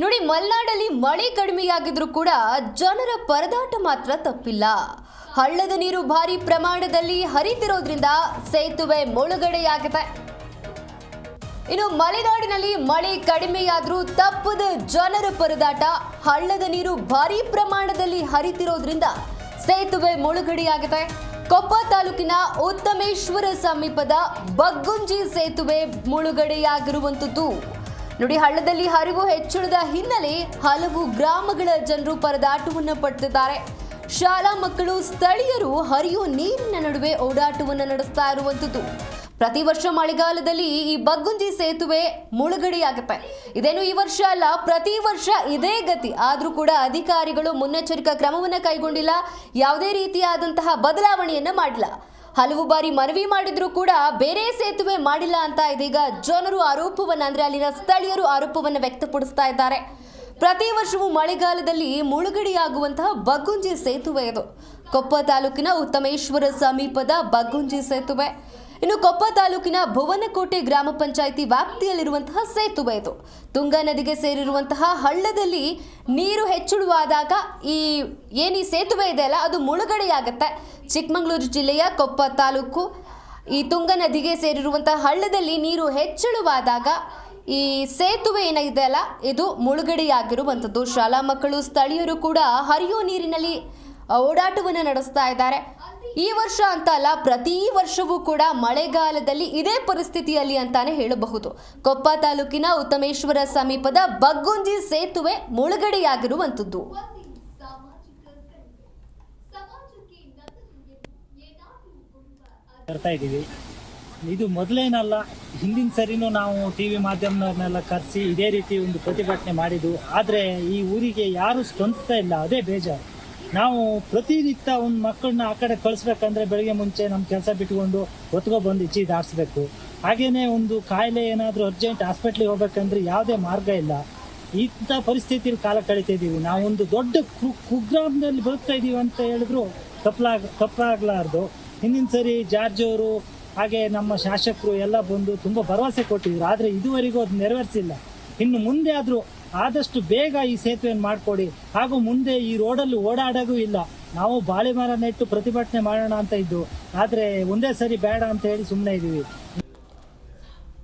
ನೋಡಿ, ಮಲೆನಾಡಲ್ಲಿ ಮಳೆ ಕಡಿಮೆಯಾಗಿದ್ರೂ ಕೂಡ ಜನರ ಪರದಾಟ ಮಾತ್ರ ತಪ್ಪಿಲ್ಲ. ಹಳ್ಳದ ನೀರು ಭಾರಿ ಪ್ರಮಾಣದಲ್ಲಿ ಹರಿತಿರೋದ್ರಿಂದ ಸೇತುವೆ ಮುಳುಗಡೆಯಾಗಿದೆ. ಇನ್ನು ಮಲೆನಾಡಿನಲ್ಲಿ ಮಳೆ ಕಡಿಮೆಯಾದ್ರೂ ತಪ್ಪದ ಜನರ ಪರದಾಟ, ಹಳ್ಳದ ನೀರು ಭಾರಿ ಪ್ರಮಾಣದಲ್ಲಿ ಹರಿತಿರೋದ್ರಿಂದ ಸೇತುವೆ ಮುಳುಗಡೆಯಾಗಿದೆ. ಕೊಪ್ಪ ತಾಲೂಕಿನ ಉತ್ತಮೇಶ್ವರ ಸಮೀಪದ ಬಗ್ಗುಂಜಿ ಸೇತುವೆ ಮುಳುಗಡೆಯಾಗಿರುವಂಥದ್ದು ನೋಡಿ ಹಳ್ಳದಲ್ಲಿ ಹರಿವು ಹೆಚ್ಚಳದ ಹಿನ್ನೆಲೆ ಹಲವು ಗ್ರಾಮಗಳ ಜನರು ಪರದಾಟವನ್ನು ಪಡ್ತಿದ್ದಾರೆ. ಶಾಲಾ ಮಕ್ಕಳು, ಸ್ಥಳೀಯರು ಹರಿಯುವ ನೀರಿನ ನಡುವೆ ಓಡಾಟವನ್ನು ನಡೆಸ್ತಾ ಇರುವಂಥದ್ದು. ಪ್ರತಿ ವರ್ಷ ಮಳೆಗಾಲದಲ್ಲಿ ಈ ಬಗ್ಗುಂಜಿ ಸೇತುವೆ ಮುಳುಗಡೆಯಾಗುತ್ತೆ. ಇದೇನು ಈ ವರ್ಷ ಅಲ್ಲ, ಪ್ರತಿ ವರ್ಷ ಇದೇ ಗತಿ. ಆದರೂ ಕೂಡ ಅಧಿಕಾರಿಗಳು ಮುನ್ನೆಚ್ಚರಿಕಾ ಕ್ರಮವನ್ನು ಕೈಗೊಂಡಿಲ್ಲ. ಯಾವುದೇ ರೀತಿಯಾದಂತಹ ಬದಲಾವಣೆಯನ್ನು ಮಾಡಿಲ್ಲ ಹಲವು ಬಾರಿ ಮನವಿ ಮಾಡಿದ್ರು ಕೂಡ ಬೇರೆ ಸೇತುವೆ ಮಾಡಿಲ್ಲ ಅಂತ ಇದೀಗ ಜನರು ಆರೋಪವನ್ನ ಅಂದ್ರೆ ಅಲ್ಲಿನ ಸ್ಥಳೀಯರು ಆರೋಪವನ್ನು ವ್ಯಕ್ತಪಡಿಸ್ತಾ ಇದ್ದಾರೆ. ಪ್ರತಿ ವರ್ಷವೂ ಮಳೆಗಾಲದಲ್ಲಿ ಮುಳುಗಡೆಯಾಗುವಂತಹ ಬಗ್ಗುಂಜಿ ಸೇತುವೆ ಇದು. ಕೊಪ್ಪ ತಾಲೂಕಿನ ಉತ್ತಮೇಶ್ವರ ಸಮೀಪದ ಬಗ್ಗುಂಜಿ ಸೇತುವೆ. ಇನ್ನು ಕೊಪ್ಪ ತಾಲೂಕಿನ ಭುವನಕೋಟೆ ಗ್ರಾಮ ಪಂಚಾಯಿತಿ ವ್ಯಾಪ್ತಿಯಲ್ಲಿರುವಂತಹ ಸೇತುವೆ ಇದು ತುಂಗಾ ನದಿಗೆ ಸೇರಿರುವಂತಹ ಹಳ್ಳದಲ್ಲಿ ನೀರು ಹೆಚ್ಚಳವಾದಾಗ ಈ ಏನು ಈ ಸೇತುವೆ ಇದೆಯಲ್ಲ ಅದು ಮುಳುಗಡೆಯಾಗತ್ತೆ. ಚಿಕ್ಕಮಗಳೂರು ಜಿಲ್ಲೆಯ ಕೊಪ್ಪ ತಾಲೂಕು ಈ ತುಂಗ ನದಿಗೆ ಸೇರಿರುವಂತಹ ಹಳ್ಳದಲ್ಲಿ ನೀರು ಹೆಚ್ಚಳವಾದಾಗ ಈ ಸೇತುವೆ ಏನಿದೆ ಅಲ್ಲ, ಇದು ಮುಳುಗಡೆಯಾಗಿರುವಂಥದ್ದು. ಶಾಲಾ ಮಕ್ಕಳು, ಸ್ಥಳೀಯರು ಕೂಡ ಹರಿಯೋ ನೀರಿನಲ್ಲಿ ಓಡಾಟವನ್ನು ನಡೆಸ್ತಾ ಇದ್ದಾರೆ. ಈ ವರ್ಷ ಅಂತ ಅಲ್ಲ, ಪ್ರತಿ ವರ್ಷವೂ ಕೂಡ ಮಳೆಗಾಲದಲ್ಲಿ ಇದೇ ಪರಿಸ್ಥಿತಿಯಲ್ಲಿ ಅಂತಾನೆ ಹೇಳಬಹುದು. ಕೊಪ್ಪ ತಾಲೂಕಿನ ಉತ್ತಮೇಶ್ವರ ಸಮೀಪದ ಬಗ್ಗುಂಜಿ ಸೇತುವೆ ಮುಳುಗಡೆಯಾಗಿರುವಂಥದ್ದು. ಇದ್ದೀವಿ. ಇದು ಮೊದಲೇನಲ್ಲ, ಹಿಂದಿನ ಸರಿನೂ ನಾವು ಟಿ ವಿ ಮಾಧ್ಯಮದವ್ರನ್ನೆಲ್ಲ ಕರೆಸಿ ಇದೇ ರೀತಿ ಒಂದು ಪ್ರತಿಭಟನೆ ಮಾಡಿದ್ದು. ಆದರೆ ಈ ಊರಿಗೆ ಯಾರು ಸ್ಪಂದಿಸ್ತಾ ಇಲ್ಲ, ಅದೇ ಬೇಜಾರು. ನಾವು ಪ್ರತಿನಿತ್ಯ ಒಂದು ಮಕ್ಕಳನ್ನ ಆ ಕಡೆ ಕಳಿಸ್ಬೇಕಂದ್ರೆ ಬೆಳಗ್ಗೆ ಮುಂಚೆ ನಮ್ಮ ಕೆಲಸ ಬಿಟ್ಕೊಂಡು ಹೊತ್ಕೊ ಬಂದು ಇಚ್ಚಿ ದಾಟಿಸ್ಬೇಕು ಹಾಗೇನೆ ಒಂದು ಕಾಯಿಲೆ ಏನಾದರೂ ಅರ್ಜೆಂಟ್ ಹಾಸ್ಪಿಟ್ಲಿಗೆ ಹೋಗ್ಬೇಕಂದ್ರೆ ಯಾವುದೇ ಮಾರ್ಗ ಇಲ್ಲ. ಇಂಥ ಪರಿಸ್ಥಿತಿಯಲ್ಲಿ ಕಾಲ ಕಳೀತಾ ಇದ್ದೀವಿ ನಾವೊಂದು ದೊಡ್ಡ ಕುಗ್ರಾಮದಲ್ಲಿ ಬದುಕ್ತಾ ಇದೀವಿ ಅಂತ ಹೇಳಿದ್ರು ತಪ್ಪಲಾಗ ತಪ್ಪಾಗ್ಲಾರ್ದು ಹಿಂದಿನ ಸರಿ ಜಾರ್ಜ್ ಅವರು, ಹಾಗೆ ನಮ್ಮ ಶಾಸಕರು ಎಲ್ಲ ಬಂದು ತುಂಬ ಭರವಸೆ ಕೊಟ್ಟಿದ್ರು. ಆದರೆ ಇದುವರೆಗೂ ಅದು ನೆರವೇರಿಸಿಲ್ಲ. ಇನ್ನು ಮುಂದೆ ಆದರೂ ಆದಷ್ಟು ಬೇಗ ಈ ಸೇತುವೆಯನ್ನು ಮಾಡಿಕೊಡಿ. ಹಾಗೂ ಮುಂದೆ ಈ ರೋಡಲ್ಲಿ ಓಡಾಡಗೂ ಇಲ್ಲ. ನಾವು ಬಾಳೆ ಮರ ನೆಟ್ಟು ಪ್ರತಿಭಟನೆ ಮಾಡೋಣ ಅಂತ ಇದ್ದು. ಆದರೆ ಒಂದೇ ಸರಿ ಬೇಡ ಅಂತ ಹೇಳಿ ಸುಮ್ಮನೆ ಇದ್ದೀವಿ.